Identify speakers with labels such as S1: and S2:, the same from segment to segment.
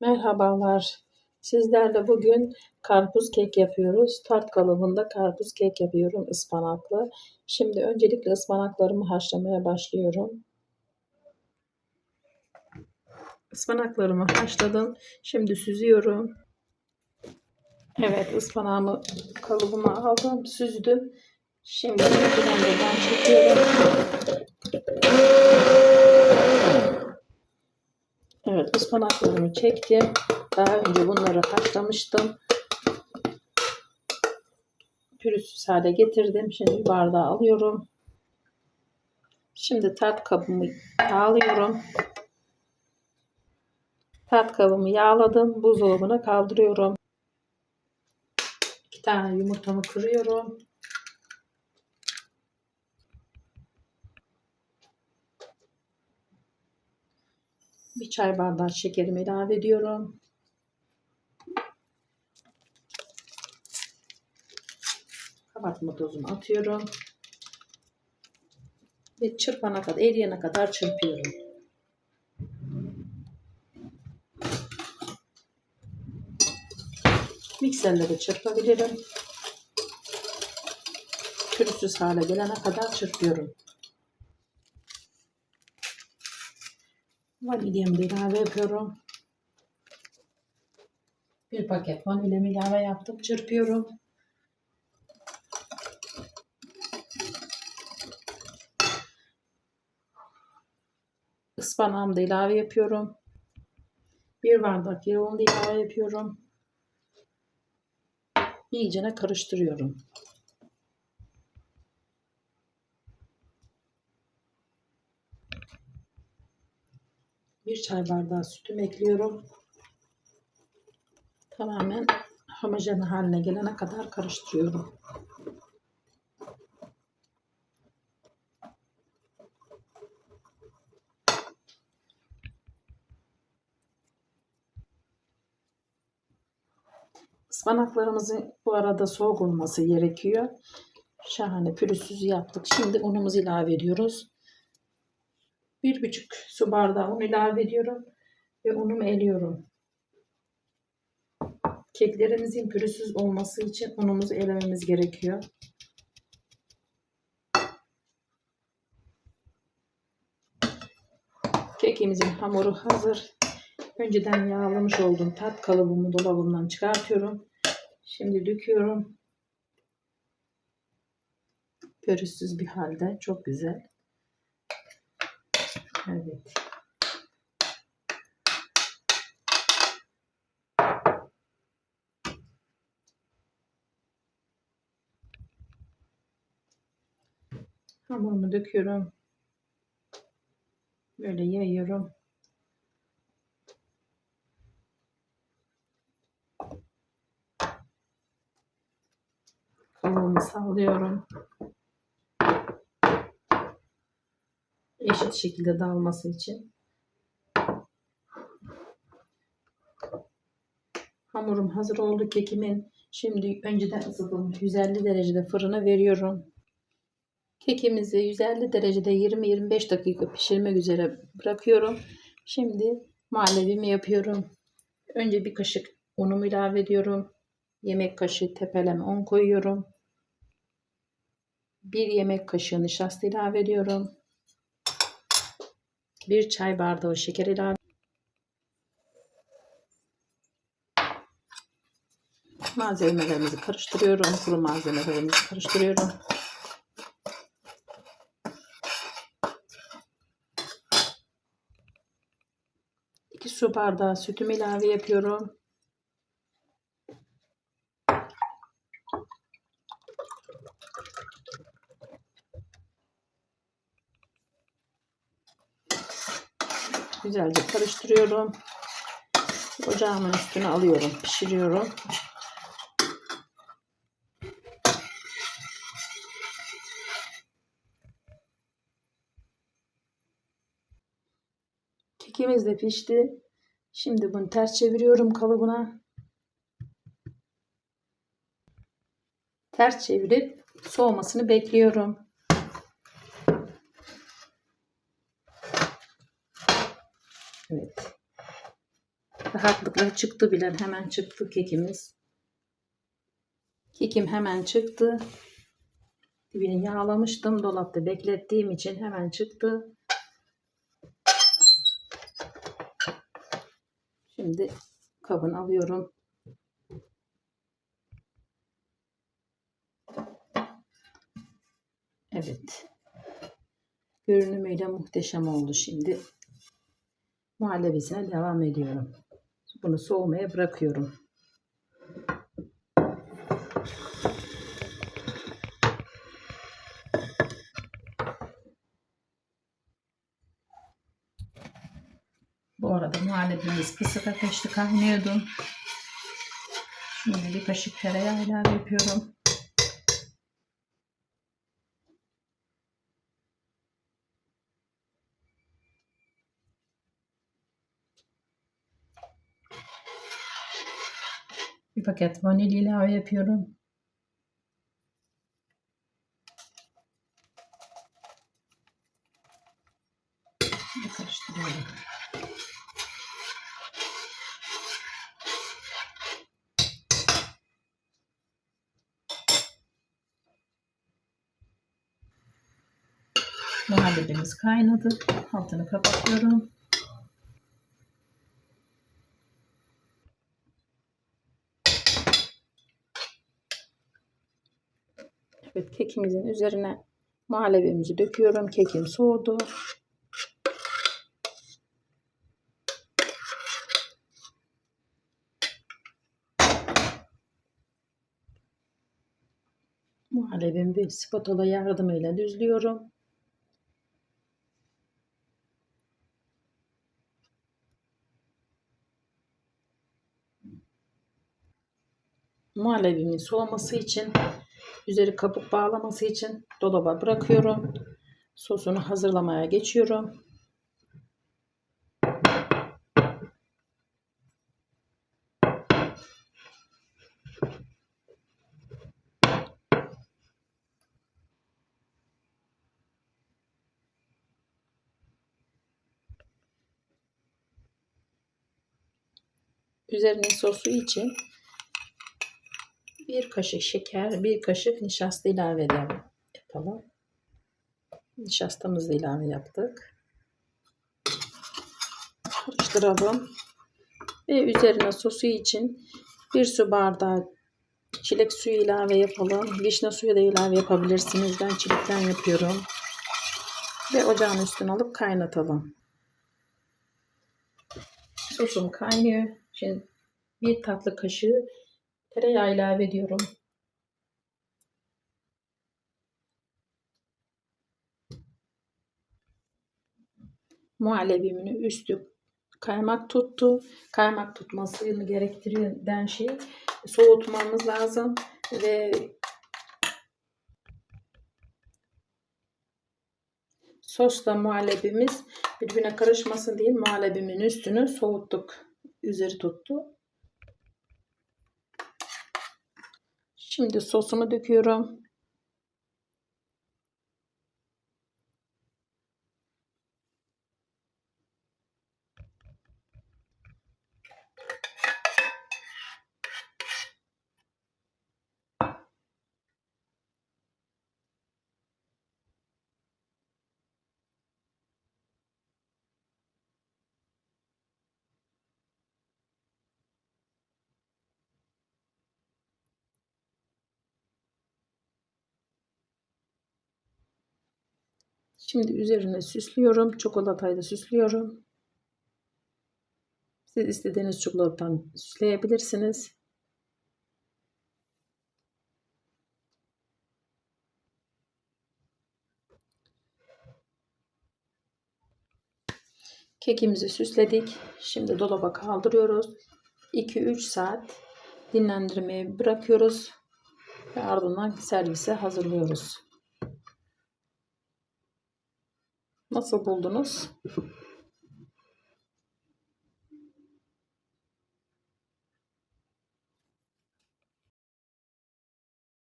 S1: Merhabalar. Sizlerle bugün karpuz kek yapıyoruz. Tart kalıbında karpuz kek yapıyorum ıspanaklı. Şimdi öncelikle ıspanaklarımı haşlamaya başlıyorum. Ispanaklarımı haşladım. Şimdi süzüyorum. Evet ıspanağımı kalıbıma aldım, süzdüm. Şimdi blenderdan çekiyorum. Ispanaklarımı çektim. Daha önce bunları haşlamıştım. Pürüzsüz hale getirdim. Şimdi bir bardağa alıyorum. Şimdi tart kabımı yağlıyorum. Tart kabımı yağladım. Buzdolabına kaldırıyorum. İki tane yumurtamı kırıyorum. Bir çay bardağı şekerimi ilave ediyorum. Kabartma tozunu atıyorum. Ve çırpana kadar, eriyene kadar çırpıyorum. Mikserle de çırpabilirim. Pürüzsüz hale gelene kadar çırpıyorum. Vanilyamı da ilave yapıyorum. Bir paket vanilyamı ilave yaptım. Çırpıyorum. Ispanağımı da ilave yapıyorum. Bir bardak yağımı da ilave yapıyorum. İyicene karıştırıyorum. Bir çay bardağı sütümü ekliyorum. Tamamen homojen haline gelene kadar karıştırıyorum. Ispanaklarımızın bu arada soğuk olması gerekiyor. Şahane pürüzsüz yaptık. Şimdi unumuzu ilave ediyoruz. Bir buçuk su bardağı un ilave ediyorum. Ve unumu eliyorum. Keklerimizin pürüzsüz olması için unumuzu elememiz gerekiyor. Kekimizin hamuru hazır. Önceden yağlamış olduğum tat kalıbımı dolabımdan çıkartıyorum. Şimdi döküyorum. Pürüzsüz bir halde. Çok güzel. Evet. Hamurumu döküyorum. Böyle yayıyorum. Kabuğumu sallıyorum. Eşit şekilde dağılması için. Hamurum hazır oldu kekimin. Şimdi önceden ısıtılmış 150 derecede fırına veriyorum. Kekimizi 150 derecede 20-25 dakika pişirmek üzere bırakıyorum. Şimdi muhallebimi yapıyorum. Önce bir kaşık unumu ilave ediyorum. Yemek kaşığı tepeleme un koyuyorum. Bir yemek kaşığı nişasta ilave ediyorum. Bir çay bardağı şeker ilave Malzemelerimizi karıştırıyorum. Kuru malzemelerimizi karıştırıyorum. İki su bardağı sütümü ilave yapıyorum. Güzelce karıştırıyorum. Ocağımın üstüne alıyorum. Pişiriyorum. Kekimiz de pişti. Şimdi bunu ters çeviriyorum kalıbına. Ters çevirip soğumasını bekliyorum. Evet. Rahatlıkla çıktı bile. Hemen çıktı kekimiz. Kekim hemen çıktı. Dibini yağlamıştım. Dolapta beklettiğim için hemen çıktı. Şimdi kabını alıyorum. Evet. Görünümüyle muhteşem oldu şimdi. Muhallebisine devam ediyorum. Bunu soğumaya bırakıyorum. Bu arada muhallebimiz kısık ateşte kaynıyordu. Şimdi bir kaşık tereyağı ilave yapıyorum. Bir paket vanilya ilave yapıyorum. Muhallebimiz kaynadı. Altını kapatıyorum. Evet kekimizin üzerine muhallebimizi döküyorum. Kekim soğudu. Muhallebimi bir spatula yardımıyla düzlüyorum. Muhallebimin soğuması için üzeri kabuk bağlaması için dolaba bırakıyorum. Sosunu hazırlamaya geçiyorum. Üzerine sosu için bir kaşık şeker, bir kaşık nişasta ilave edelim. Yapalım. Nişastamızı ilave yaptık. Karıştıralım. Ve üzerine sosu için bir su bardağı çilek suyu ilave yapalım. Vişne suyu da ilave yapabilirsiniz. Ben çilekten yapıyorum. Ve ocağın üstüne alıp kaynatalım. Sosum kaynıyor. Şimdi bir tatlı kaşığı tereyağı ilave ediyorum. Muhallebimin üstü kaymak tuttu. Kaymak tutmasını gerektiren şey soğutmamız lazım ve sosla muhallebimiz birbirine karışmasın diye muhallebimin üstünü soğuttuk. Üzeri tuttu. Şimdi sosumu döküyorum. Şimdi üzerine süslüyorum. Çikolatayla süslüyorum. Siz istediğiniz çikolatadan süsleyebilirsiniz. Kekimizi süsledik. Şimdi dolaba kaldırıyoruz. 2-3 saat dinlendirmeye bırakıyoruz. Ve ardından servise hazırlıyoruz. Nasıl buldunuz?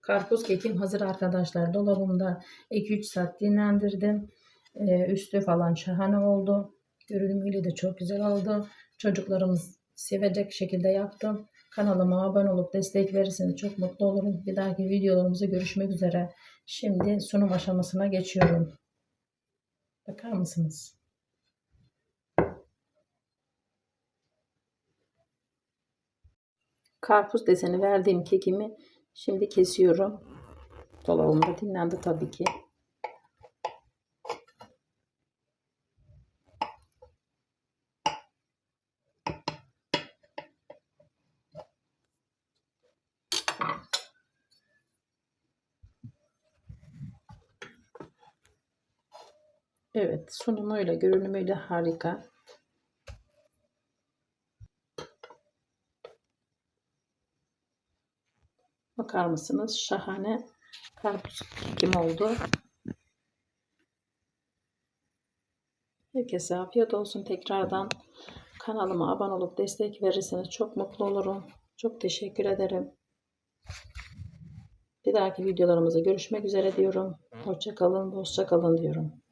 S1: Karpuz kekim hazır arkadaşlar. Dolabımda 2-3 saat dinlendirdim. Ee, üstü falan şahane oldu. Görünümüyle de çok güzel oldu. Çocuklarımız sevecek şekilde yaptım. Kanalıma abone olup destek verirseniz çok mutlu olurum. Bir dahaki videolarımızda görüşmek üzere. Şimdi sunum aşamasına geçiyorum. Bakar mısınız? Karpuz deseni verdiğim kekimi şimdi kesiyorum. Dolabımda dinlendi tabii ki. Evet, sunumuyla, görünümüyle harika. Bakar mısınız? Şahane karpuz kekim oldu. Herkese afiyet olsun. Tekrardan kanalıma abone olup destek verirseniz çok mutlu olurum. Çok teşekkür ederim. Bir dahaki videolarımızda görüşmek üzere diyorum. Hoşça kalın, hoşça kalın diyorum.